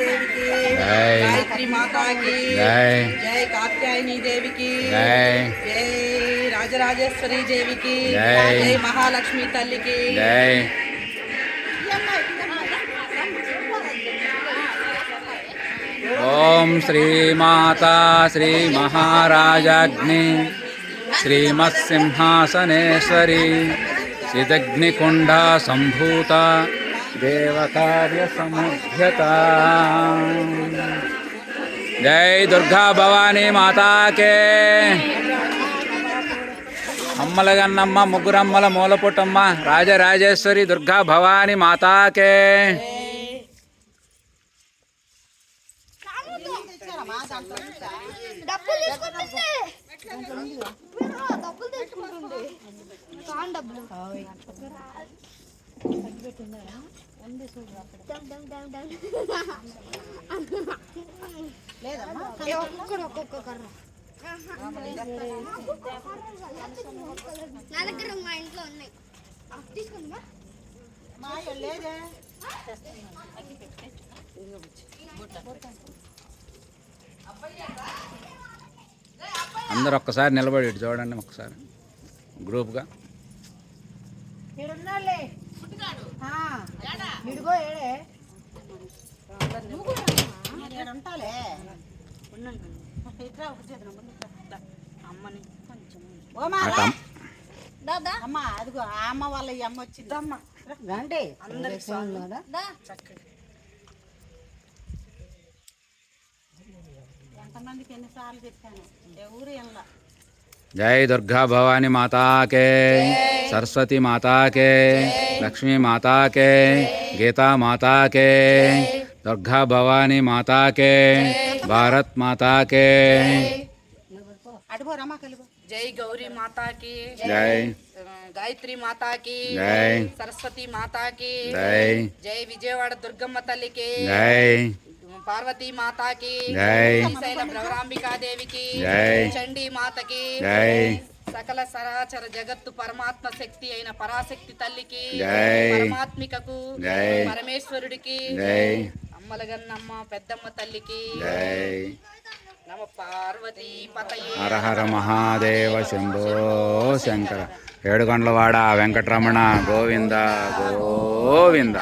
గాయత్రి మాతాకి జై జై కాత్యాయని దేవికి జై జై రాజరాజేశ్వరి దేవికి జై. జై మహాలక్ష్మి తల్లికి జై ఓం శ్రీమాతా శ్రీ మహారాజాగ్ని శ్రీమత్సింహాసనేశ్వరి సిదగ్నికుండ సంభూత దేవకార్య దేవకార్యసముధ్యత జై దుర్గా భవానీ మాతాకే అమ్మల గన్నమ్మ ముగ్గురమ్మల మూలపుటమ్మ రాజరాజేశ్వరి దుర్గా భవాని మాతాకే డబ్బులు. ఒక్కొక్కరు ఒక్కొక్క కర్ర నా దగ్గర మా ఇంట్లో ఉన్నాయి తీసుకుందా అందరు ఒక్కసారి నిలబడి చూడండి ఒక్కసారి గ్రూప్గా ఏడే. ఉంటాలే. అమ్మని కొంచెం. ఓ అటు అమ్మ- దాదా. అమ్మ అదిగో ఆ అమ్మ వాళ్ళ ఈ అమ్మ వచ్చింది. అమ్మ రండి. అందరికి దా. ఎంతమందికి ఎన్నిసార్లు చెప్పాను? ఏ ఊరు ఎలా జై దుర్గా భవానీ మాతాకే. సరస్వతి మాతాకే లక్ష్మీ మాతాకే గీతా మాతాకే దుర్గా భవానీ మాతాకే భారత్ మాతాకే అడుగో రమ్మ కలిపో జై గౌరీ మాతాకి జై ఆ, గాయత్రి మాతాకి జై సరస్వతి మాతాకి జై జై విజయవాడ దుర్గమ్మ తల్లికి జై పార్వతీ మాతాకి జై శ్రీశైల భ్రవరాంబికా దేవికి జై చండీ మాతకి జై సకల సరాచర జగత్తు పరమాత్మ శక్తి అయిన పరాశక్తి తల్లికి జై. పరమాత్మికకు. పరమేశ్వరుడికి అమ్మలగన్నమ్మ పెద్దమ్మ తల్లికి. నమ పార్వతీ పతయే హర హర మహాదేవ శంభో శంకర. ఏడుగొండలవాడ వెంకటరమణ గోవింద గోవింద.